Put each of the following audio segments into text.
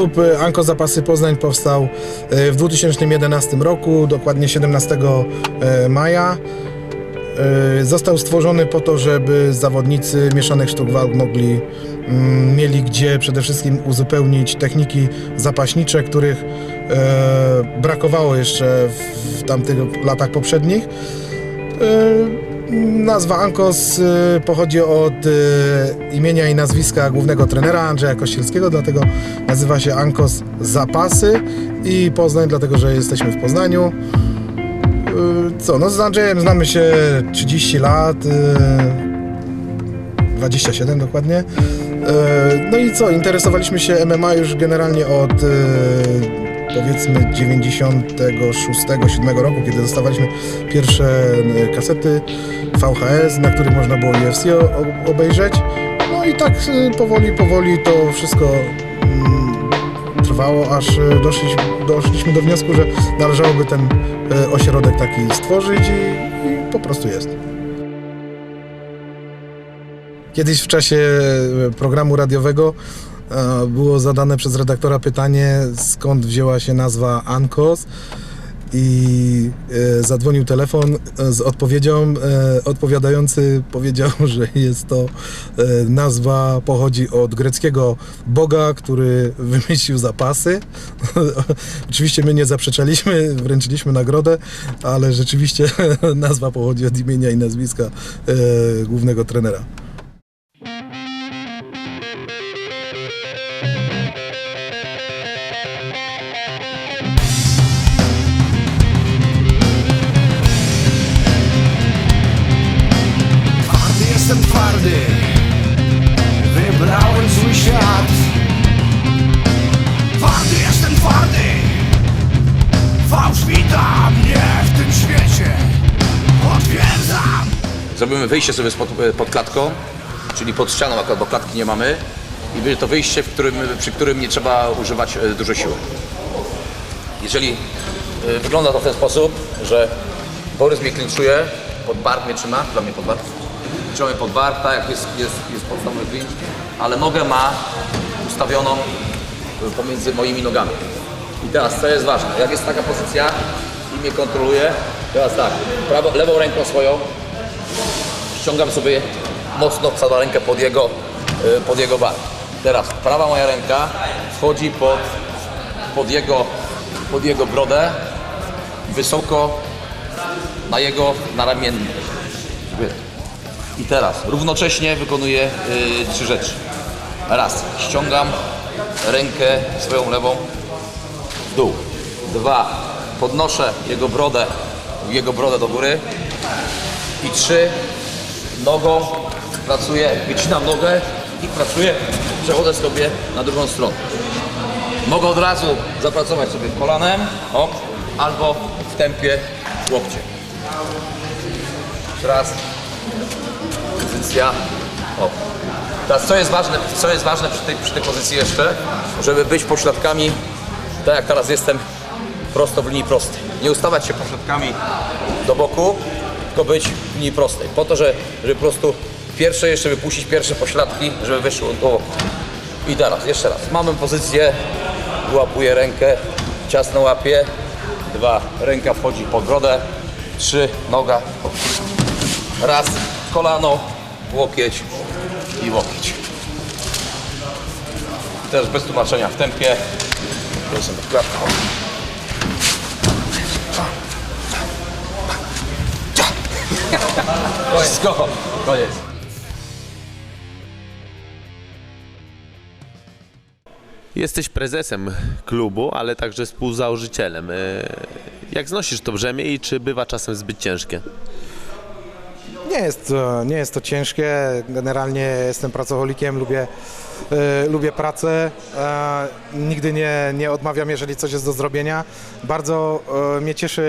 Klub e, Anko Zapasy Poznań powstał e, w 2011 roku, dokładnie 17 e, maja. Został stworzony po to, żeby zawodnicy mieszanych sztuk walk mogli mm, mieli gdzie przede wszystkim uzupełnić techniki zapaśnicze, których brakowało jeszcze w tamtych latach poprzednich. Nazwa Ankos e, pochodzi od e, imienia i nazwiska głównego trenera Andrzeja Kościelskiego, dlatego nazywa się Ankos Zapasy i Poznań, dlatego że jesteśmy w Poznaniu. E, Co, no z Andrzejem znamy się 30 lat, e, 27 dokładnie. No i co, interesowaliśmy się MMA już generalnie od powiedzmy 96-7 roku, kiedy dostawaliśmy pierwsze e, kasety VHS, na których można było UFC obejrzeć. No i tak e, powoli, powoli to wszystko mm, trwało, aż e, doszliśmy, do wniosku, że należałoby ten ośrodek taki stworzyć i, po prostu jest. Kiedyś w czasie programu radiowego było zadane przez redaktora pytanie, skąd wzięła się nazwa Ankos i e, zadzwonił telefon e, z odpowiedzią. E, odpowiadający powiedział, że jest to e, nazwa pochodzi od greckiego boga, który wymyślił zapasy. Oczywiście my nie zaprzeczaliśmy, wręczyliśmy nagrodę, ale rzeczywiście nazwa pochodzi od imienia i nazwiska e, głównego trenera. Zrobimy wyjście sobie spod, pod klatką, czyli pod ścianą akurat, bo klatki nie mamy. I będzie to wyjście, którym, przy którym nie trzeba używać e, dużo siły. Jeżeli e, wygląda to w ten sposób, że Borys mnie klinczuje, pod bar mnie trzyma, dla mnie pod bar, trzyma mnie pod bar, tak jak jest, jest, jest podstawowy clinch, ale nogę ma ustawioną e, pomiędzy moimi nogami. I teraz co jest ważne, jak jest taka pozycja i mnie kontroluje, teraz tak, prawo, lewą ręką swoją ściągam sobie mocno całą rękę pod jego, y, pod jego bar. Teraz prawa moja ręka wchodzi pod, pod, jego, pod jego brodę, wysoko na jego naramienny. I teraz równocześnie wykonuję y, trzy rzeczy. Raz, ściągam rękę swoją lewą w dół. Dwa, podnoszę jego brodę, jego brodę do góry. I trzy, nogą pracuję, wycinam nogę i pracuję, przechodzę sobie na drugą stronę. Mogę od razu zapracować sobie kolanem, o, albo w tempie łokcie. Jeszcze raz. Pozycja. O. Teraz co jest ważne, co jest ważne przy, tej, przy tej pozycji jeszcze, żeby być pośladkami, tak jak teraz jestem, prosto w linii prostej. Nie ustawać się pośladkami do boku, tylko być w linii prostej. Po to, że, żeby po prostu pierwsze jeszcze wypuścić pierwsze pośladki, żeby wyszło do. I teraz, jeszcze raz. Mamy pozycję, łapuję rękę, ciasno łapię. Dwa, ręka wchodzi pod brodę. Trzy, noga. Raz, kolano, łokieć i łokieć. Też bez tłumaczenia w tempie. Jestem klatką. Wszystko, koniec. Jesteś prezesem klubu, ale także współzałożycielem. E, Jak znosisz to brzemię i czy bywa czasem zbyt ciężkie? Nie jest, to, nie jest to ciężkie. Generalnie jestem pracocholikiem, lubię, e, lubię pracę. E, nigdy nie, nie odmawiam, jeżeli coś jest do zrobienia. Bardzo e, mnie cieszy,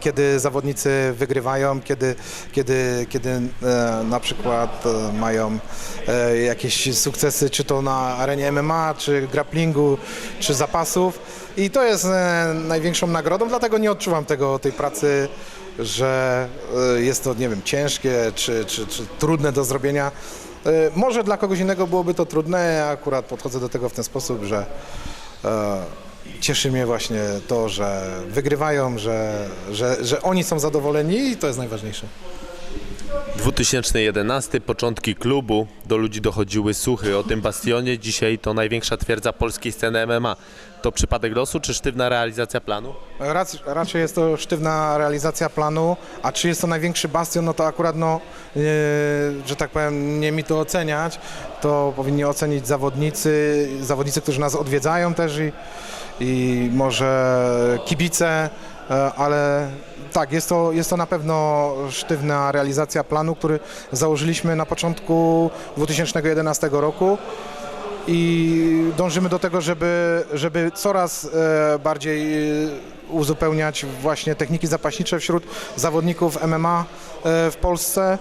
kiedy zawodnicy wygrywają, kiedy, kiedy, kiedy e, na przykład e, mają e, jakieś sukcesy, czy to na arenie MMA, czy grapplingu, czy zapasów. I to jest największą nagrodą, dlatego nie odczuwam tego, tej pracy że jest to, nie wiem, ciężkie czy, czy, czy trudne do zrobienia. Może dla kogoś innego byłoby to trudne, ja akurat podchodzę do tego w ten sposób, że cieszy mnie właśnie to, że wygrywają, że, że, że oni są zadowoleni i to jest najważniejsze. 2011, początki klubu, do ludzi dochodziły słuchy o tym bastionie. Dzisiaj to największa twierdza polskiej sceny MMA. To przypadek losu czy sztywna realizacja planu? Rac, raczej jest to sztywna realizacja planu, a czy jest to największy bastion, no to akurat, no, e, że tak powiem, nie mi to oceniać, to powinni ocenić zawodnicy, zawodnicy, którzy nas odwiedzają też i, i może kibice, e, ale tak, jest to, jest to na pewno sztywna realizacja planu, który założyliśmy na początku 2011 roku. I dążymy do tego, żeby, żeby coraz e, bardziej e, uzupełniać właśnie techniki zapaśnicze wśród zawodników MMA w Polsce,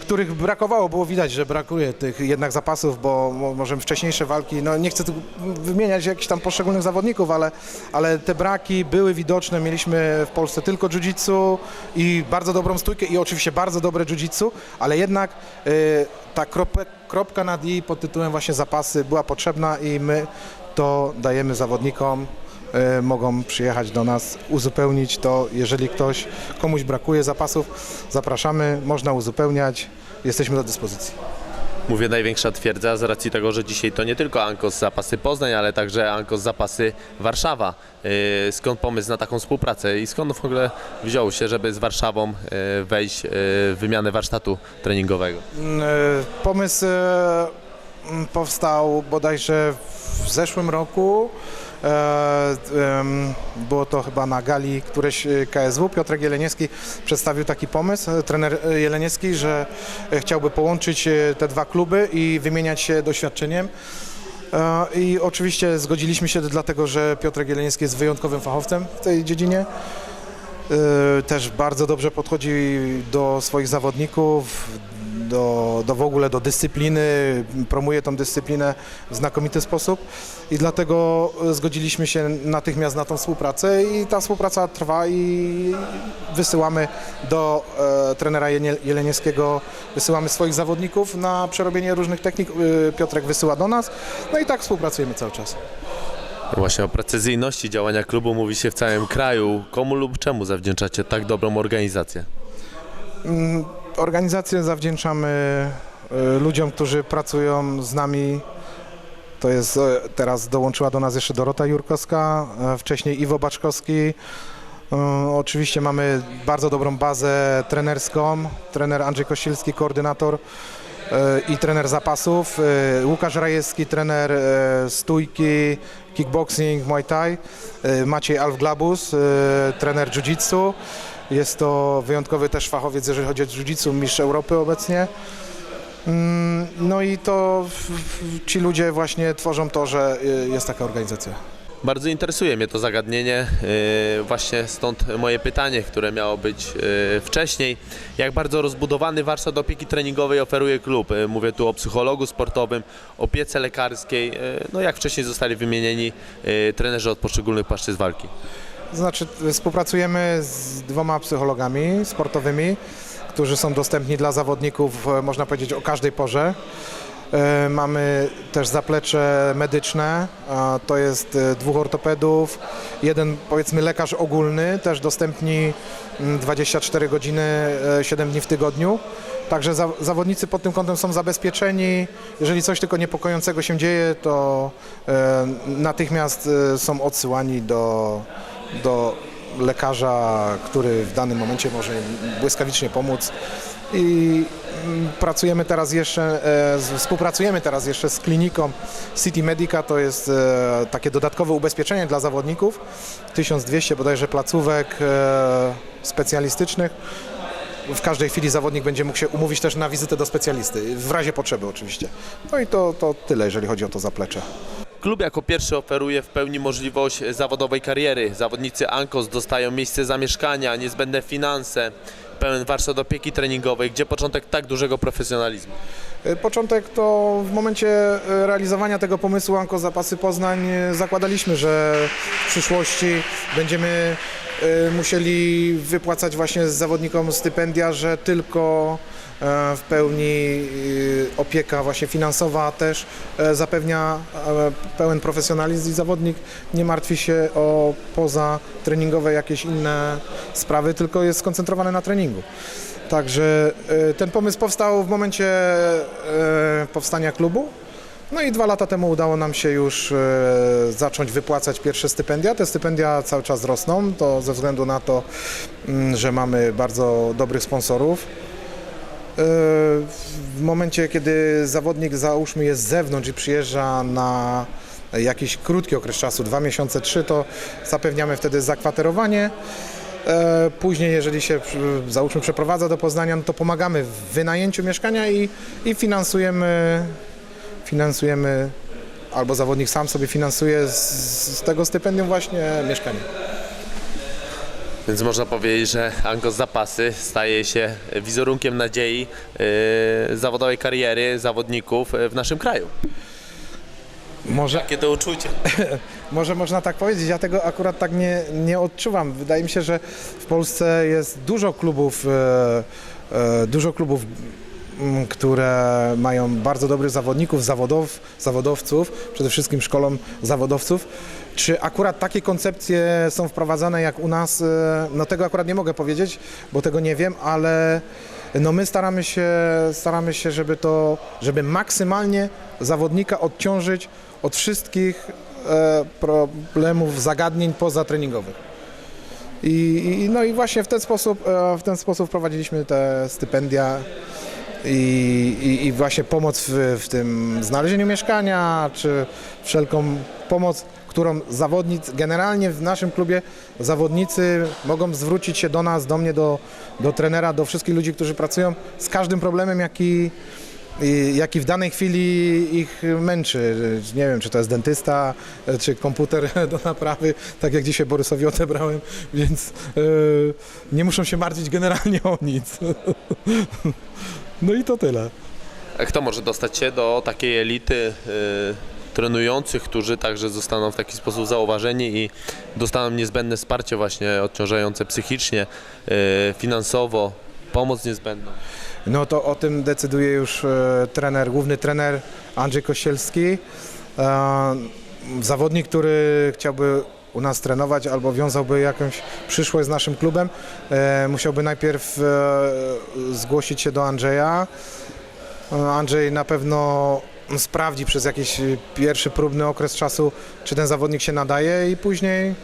których brakowało, było widać, że brakuje tych jednak zapasów, bo mo- może wcześniejsze walki, no nie chcę tu wymieniać jakichś tam poszczególnych zawodników, ale, ale te braki były widoczne, mieliśmy w Polsce tylko jiu-jitsu i bardzo dobrą stójkę i oczywiście bardzo dobre jiu-jitsu, ale jednak e, ta kropek, kropka nad i pod tytułem właśnie zapasy była potrzebna i my to dajemy zawodnikom. e, mogą przyjechać do nas, uzupełnić to. Jeżeli ktoś, komuś brakuje zapasów, zapraszamy, można uzupełniać, jesteśmy do dyspozycji. Mówię największa twierdza z racji tego, że dzisiaj to nie tylko Ankos Zapasy Poznań, ale także Ankos Zapasy Warszawa. Yy, Skąd pomysł na taką współpracę i skąd w ogóle wziął się, żeby z Warszawą yy, wejść w wymianę warsztatu treningowego? Mm, e, Pomysł e, powstał bodajże w zeszłym roku. E, Było to chyba na gali któreś e, KSW. Piotrek Jeleniewski przedstawił taki pomysł, e, trener Jeleniewski, że chciałby połączyć te dwa kluby i wymieniać się doświadczeniem. I oczywiście zgodziliśmy się dlatego, że Piotrek Jeleniewski jest wyjątkowym fachowcem w tej dziedzinie. Też bardzo dobrze podchodzi do swoich zawodników, do, do w ogóle do dyscypliny, promuje tą dyscyplinę w znakomity sposób i dlatego zgodziliśmy się natychmiast na tą współpracę i ta współpraca trwa i wysyłamy do e, trenera Jeleniewskiego, wysyłamy swoich zawodników na przerobienie różnych technik, y, Piotrek wysyła do nas, no i tak współpracujemy cały czas. Właśnie o precyzyjności działania klubu mówi się w całym kraju. Komu lub czemu zawdzięczacie tak dobrą organizację? Organizację zawdzięczamy e, ludziom, którzy pracują z nami. To jest e, teraz dołączyła do nas jeszcze Dorota Jurkowska, e, wcześniej Iwo Baczkowski. Oczywiście mamy bardzo dobrą bazę trenerską. Trener Andrzej Kościelski, koordynator i trener zapasów. Łukasz Rajewski, trener stójki, kickboxing, muay thai. Maciej Alf-Glabus, e, trener jiu-jitsu. Jest to wyjątkowy też fachowiec, jeżeli chodzi o jiu-jitsu, mistrz Europy obecnie. Mm, No i to ci ludzie właśnie tworzą to, że y, jest taka organizacja. Bardzo interesuje mnie to zagadnienie, yy, właśnie stąd moje pytanie, które miało być yy, wcześniej. Jak bardzo rozbudowany warsztat opieki treningowej oferuje klub? Mówię tu o psychologu sportowym, opiece lekarskiej. No jak wcześniej zostali wymienieni trenerzy od poszczególnych płaszczyzn walki? Znaczy współpracujemy z dwoma psychologami sportowymi, którzy są dostępni dla zawodników, e, można powiedzieć, o każdej porze. E, Mamy też zaplecze medyczne, to jest e, dwóch ortopedów, jeden powiedzmy lekarz ogólny, też dostępni mm, 24 godziny, e, 7 dni w tygodniu. Także za, zawodnicy pod tym kątem są zabezpieczeni. Jeżeli coś tylko niepokojącego się dzieje, to natychmiast są odsyłani do, do lekarza, który w danym momencie może błyskawicznie pomóc. I mm, pracujemy teraz jeszcze, e, współpracujemy teraz jeszcze z kliniką City Medica, to jest e, takie dodatkowe ubezpieczenie dla zawodników, 1200 bodajże placówek e, specjalistycznych. W każdej chwili zawodnik będzie mógł się umówić też na wizytę do specjalisty, w razie potrzeby oczywiście. No i to, to tyle, jeżeli chodzi o to zaplecze. Klub jako pierwszy oferuje w pełni możliwość zawodowej kariery. Zawodnicy Ankos dostają miejsce zamieszkania, niezbędne finanse, pełen warsztat opieki treningowej. Gdzie początek tak dużego profesjonalizmu? E, Początek to w momencie e, realizowania tego pomysłu Anko Zapasy Poznań e, zakładaliśmy, że w przyszłości będziemy musieli wypłacać właśnie zawodnikom stypendia, że tylko w pełni e, opieka właśnie finansowa też e, zapewnia e, pełen profesjonalizm i zawodnik nie martwi się o poza treningowe jakieś inne sprawy, tylko jest skoncentrowany na treningu. Także e, ten pomysł powstał w momencie e, powstania klubu. No i dwa lata temu udało nam się już e, zacząć wypłacać pierwsze stypendia. Te stypendia cały czas rosną, to ze względu na to, mm, że mamy bardzo dobrych sponsorów. W momencie, kiedy zawodnik, załóżmy, jest z zewnątrz i przyjeżdża na jakiś krótki okres czasu, dwa miesiące, trzy, to zapewniamy wtedy zakwaterowanie. E, Później, jeżeli się załóżmy przeprowadza do Poznania, no to pomagamy w wynajęciu mieszkania i, i finansujemy, finansujemy, albo zawodnik sam sobie finansuje z, z tego stypendium właśnie mieszkanie. Więc można powiedzieć, że Angos Zapasy staje się wizerunkiem nadziei yy, zawodowej kariery zawodników yy, w naszym kraju. Może, Jakie to uczucie? może można tak powiedzieć, ja tego akurat tak nie, nie odczuwam. Wydaje mi się, że w Polsce jest dużo klubów, e, e, dużo klubów które mają bardzo dobrych zawodników, zawodow, zawodowców, przede wszystkim szkolą zawodowców. Czy akurat takie koncepcje są wprowadzane jak u nas? E, No tego akurat nie mogę powiedzieć, bo tego nie wiem, ale no my staramy się, staramy się, żeby to, żeby maksymalnie zawodnika odciążyć od wszystkich e, problemów, zagadnień pozatreningowych. I, i, no i właśnie w ten sposób, e, w ten sposób prowadziliśmy te stypendia i, i, i właśnie pomoc w, w tym znalezieniu mieszkania, czy wszelką pomoc, którą zawodnicy, generalnie w naszym klubie zawodnicy mogą zwrócić się do nas, do mnie, do, do trenera, do wszystkich ludzi, którzy pracują z każdym problemem, jaki, jaki w danej chwili ich męczy. Nie wiem, czy to jest dentysta, czy komputer do naprawy, tak jak dzisiaj Borysowi odebrałem, więc e, nie muszą się martwić generalnie o nic. No i to tyle. A Kto może dostać się do takiej elity yy, trenujących, którzy także zostaną w taki sposób zauważeni i dostaną niezbędne wsparcie właśnie odciążające psychicznie, yy, finansowo, pomoc niezbędną? No to o tym decyduje już e, trener, główny trener Andrzej Kościelski. E, zawodnik, który chciałby u nas trenować albo wiązałby jakąś przyszłość z naszym klubem, e, musiałby najpierw e, zgłosić się do Andrzeja. E, Andrzej na pewno sprawdzi przez jakiś pierwszy próbny okres czasu, czy ten zawodnik się nadaje i później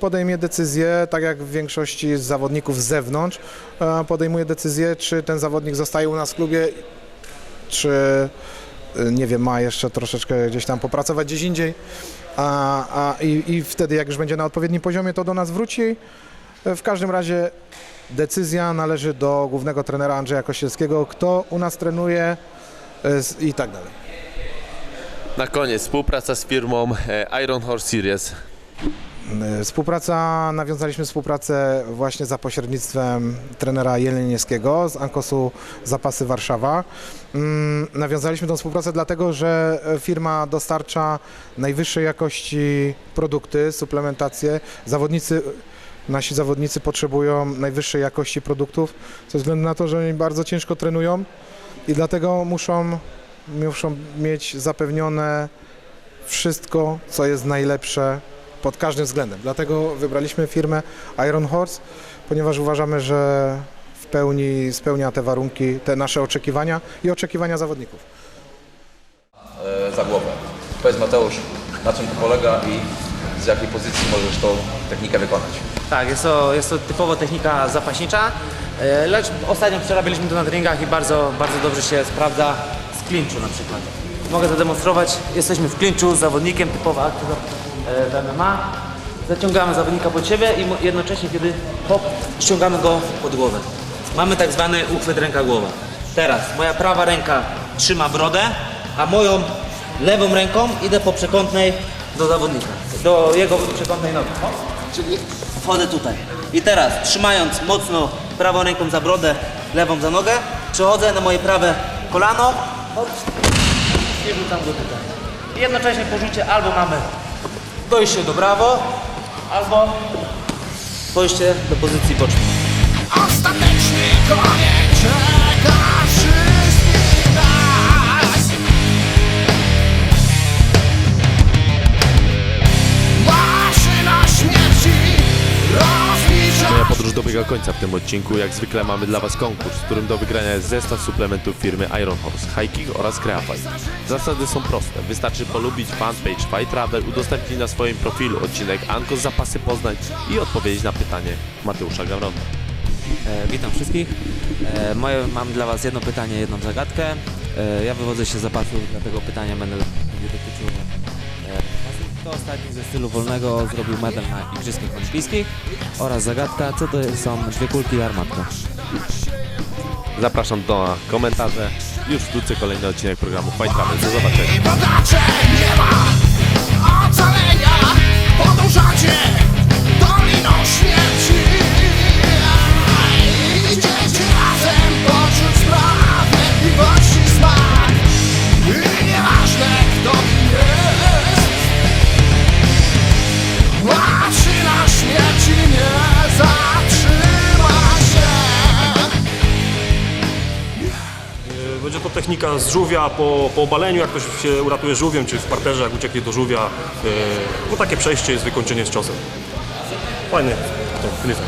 podejmie decyzję, tak jak w większości zawodników z zewnątrz, podejmuje decyzję, czy ten zawodnik zostaje u nas w klubie, czy nie wiem, ma jeszcze troszeczkę gdzieś tam popracować gdzieś indziej, a, a i, i wtedy jak już będzie na odpowiednim poziomie, to do nas wróci. W każdym razie decyzja należy do głównego trenera Andrzeja Kościelskiego, kto u nas trenuje e, i tak dalej. Na koniec współpraca z firmą e, Iron Horse Series. E, Współpraca, nawiązaliśmy współpracę właśnie za pośrednictwem trenera Jeleniewskiego z Ankosu Zapasy Warszawa. Mm, Nawiązaliśmy tą współpracę dlatego, że firma dostarcza najwyższej jakości produkty, suplementacje. Zawodnicy, nasi zawodnicy potrzebują najwyższej jakości produktów ze względu na to, że oni bardzo ciężko trenują i dlatego muszą, muszą mieć zapewnione wszystko, co jest najlepsze pod każdym względem. Dlatego wybraliśmy firmę Iron Horse, ponieważ uważamy, że w pełni spełnia te warunki, te nasze oczekiwania i oczekiwania zawodników. e, za głowę. Powiedz Mateusz, na czym to polega i z jakiej pozycji możesz tą technikę wykonać? Tak, jest to, jest to typowo technika zapaśnicza, e, lecz ostatnio przerabialiśmy to na treningach i bardzo, bardzo dobrze się sprawdza z klinczu na przykład. Mogę zademonstrować, jesteśmy w klinczu z zawodnikiem, typowa akcja w MMA. Zaciągamy zawodnika pod siebie i jednocześnie, kiedy hop, ściągamy go pod głowę. Mamy tak zwany uchwyt ręka-głowa. Teraz moja prawa ręka trzyma brodę, a moją lewą ręką idę po przekątnej do zawodnika, do jego przekątnej nogi. Hop. Czyli wchodzę tutaj. I teraz trzymając mocno prawą ręką za brodę, lewą za nogę, przechodzę na moje prawe kolano hop, i rzucam go tutaj. I jednocześnie po rzucie albo mamy dojście do brawo, albo dojście do pozycji bocznej. Ostateczny koniec dobiega końca w tym odcinku. Jak zwykle mamy dla Was konkurs, w którym do wygrania jest zestaw suplementów firmy Iron Horse, High Kick oraz Creafine. Zasady są proste. Wystarczy polubić fanpage Fight Travel, udostępnić na swoim profilu odcinek Anko Zapasy Poznań i odpowiedzieć na pytanie Mateusza Gamrona. E, witam wszystkich. E, moje, mam dla Was jedno pytanie, jedną zagadkę. E, ja wywodzę się z zapasu, dlatego pytania będę ostatni ze stylu wolnego zrobił medal na Igrzyskach Olimpijskich oraz zagadka, co to są dwie kulki i armatka. Zapraszam do komentarze. Już wkrótce kolejny odcinek programu Fight Travel. Do zobaczenia. I badacze nie ma ocalenia Podążacie Będzie to technika z żółwia po, po obaleniu, jak ktoś się uratuje żółwiem, czy w parterze, jak ucieknie do żółwia. e, No takie przejście jest wykończenie z ciosem. Fajny to gryfek.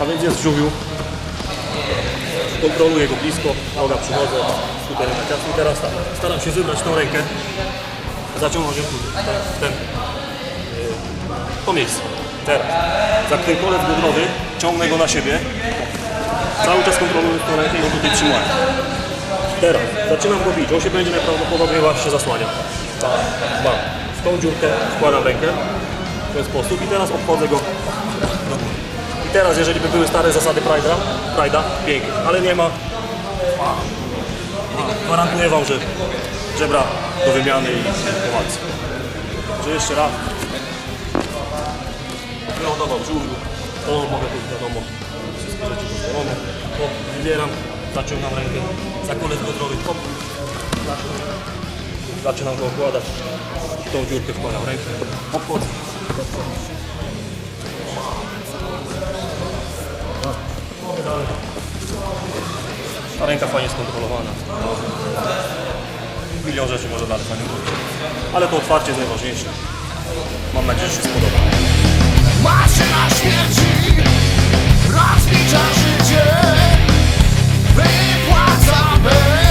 A więc jest w żółwiu. Kontroluję go blisko, noga przychodzę, tutaj na. I teraz staram się wybrać tą rękę, zaciągnąć ją tu, w ten, e, to miejsce. Teraz, za ten kolec biodrowy, ciągnę go na siebie, cały czas kontroluję tą rękę i go tutaj trzymam. Teraz zaczynam go bić, on się będzie najprawdopodobniej właśnie zasłania. Tak, bam. W tą dziurkę wkładam rękę w ten sposób i teraz obchodzę go. I teraz, jeżeli by były stare zasady Pride'a, Pride'a pięknie, ale nie ma. Gwarantuję Wam, że żebra do wymiany i po walce. Że jeszcze raz. Wylądował w to mogę tu wiadomo wszystkie rzeczy. Hop, wybieram, zaciągam rękę, za kolec godrowy, hop, zaczynam, go okładać, w tą dziurkę wkładam rękę, obchodzę. Dalej. Ta ręka fajnie skontrolowana. Milion rzeczy może dalej fajnie. Ale to otwarcie jest najważniejsze. Mam nadzieję, że się spodoba. Maszyna śmierci rozlicza życie burn